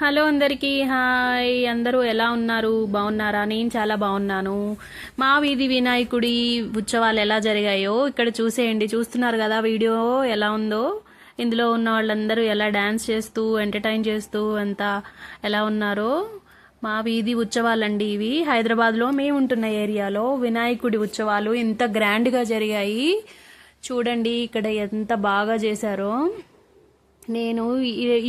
Hello అందరికీ hi. అందరూ ఎలా ఉన్నారు? బాగున్నారా? నేను చాలా బాగున్నాను. మా వీధి వినాయకుడి ఉత్సవాలు ఎలా జరిగాయో ఇక్కడ చూసేయండి. చూస్తున్నారు కదా వీడియో ఎలా ఉందో? ఇందులో ఉన్న వాళ్ళందరూ ఎలా డ్యాన్స్ చేస్తూ ఎంటర్టైన్ చేస్తూ అంతా ఎలా ఉన్నారో? మా వీధి ఉత్సవాలండి ఇవి. హైదరాబాద్లో మేము ఉంటున్న ఏరియాలో వినాయకుడి ఉత్సవాలు ఇంత గ్రాండ్గా జరిగాయి. చూడండి ఇక్కడ ఎంత బాగా చేశారో. నేను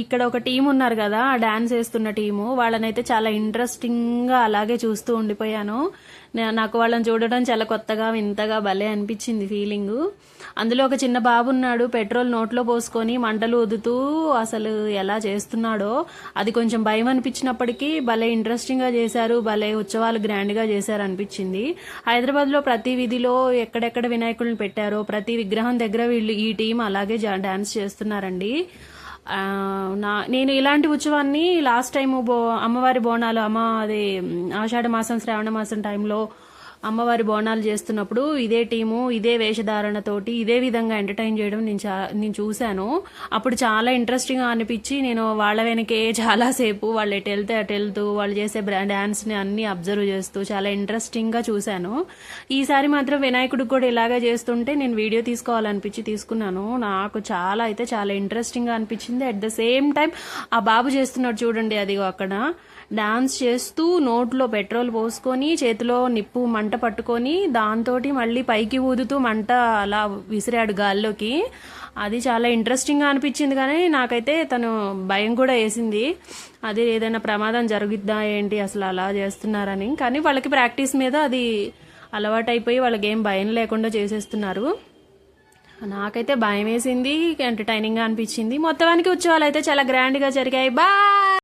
ఇక్కడ ఒక టీం ఉన్నారు కదా డాన్స్ వేస్తున్న టీము. వాళ్ళనైతే చాలా ఇంట్రెస్టింగ్గా అలాగే చూస్తూ ఉండిపోయాను. నాకు వాళ్ళని చూడడం చాలా కొత్తగా వింతగా భలే అనిపించింది ఫీలింగ్ అందులో ఒక చిన్న బాబు ఉన్నాడు పెట్రోల్ నోట్లో పోసుకొని మంటలు వదుతూ అసలు ఎలా చేస్తున్నాడో అది కొంచెం భయం అనిపించినప్పటికీ భలే ఇంట్రెస్టింగ్గా చేశారు భలే ఉత్సవాలు గ్రాండ్గా చేశారు అనిపించింది. హైదరాబాద్లో ప్రతి వీధిలో ఎక్కడెక్కడ వినాయకుడిని పెట్టారో ప్రతి విగ్రహం దగ్గర వీళ్ళు ఈ టీం అలాగే జా- డాన్స్ చేస్తున్నారండి. నా నేను ఇలాంటి ఉత్సవాన్ని లాస్ట్ టైం బో అమ్మవారి బోనాలు అమ్మ అది ఆషాఢ మాసం శ్రావణ మాసం టైంలో అమ్మవారి బోనాలు చేస్తున్నప్పుడు ఇదే టీము ఇదే వేషధారణతోటి ఇదే విధంగా ఎంటర్టైన్ చేయడం నేను చా నేను చూశాను. అప్పుడు చాలా ఇంట్రెస్టింగ్గా అనిపించి నేను వాళ్ళ వెనకే చాలాసేపు వాళ్ళు ఎటు వెళ్తే అటు వెళ్తూ వాళ్ళు చేసే డ్యాన్స్ని అన్ని అబ్జర్వ్ చేస్తూ చాలా ఇంట్రెస్టింగ్గా చూశాను. ఈసారి మాత్రం వినాయకుడికి కూడా ఇలాగే చేస్తుంటే నేను వీడియో తీసుకోవాలనిపించి తీసుకున్నాను. నాకు చాలా అయితే చాలా ఇంట్రెస్టింగ్గా అనిపించింది. అట్ ద సేమ్ టైం ఆ బాబు చేస్తున్నాడు చూడండి అదిగో అక్కడ. డాన్స్ చేస్తూ నోట్లో పెట్రోల్ పోసుకొని చేతిలో నిప్పు మంట మంట పట్టుకొని దాంతో మళ్ళీ పైకి ఊదుతూ మంట అలా విసిరాడు గాల్లోకి. అది చాలా ఇంట్రెస్టింగ్గా అనిపించింది కానీ నాకైతే తను భయం కూడా వేసింది. అది ఏదైనా ప్రమాదం జరుగుద్దా ఏంటి అసలు అలా చేస్తున్నారని. కానీ వాళ్ళకి ప్రాక్టీస్ మీద అది అలవాటైపోయి వాళ్ళకి ఏం భయం లేకుండా చేసేస్తున్నారు. నాకైతే భయం వేసింది ఎంటర్టైనింగ్గా అనిపించింది. మొత్తానికి ఉత్సవాలు అయితే చాలా గ్రాండ్గా జరిగాయి. బాయ్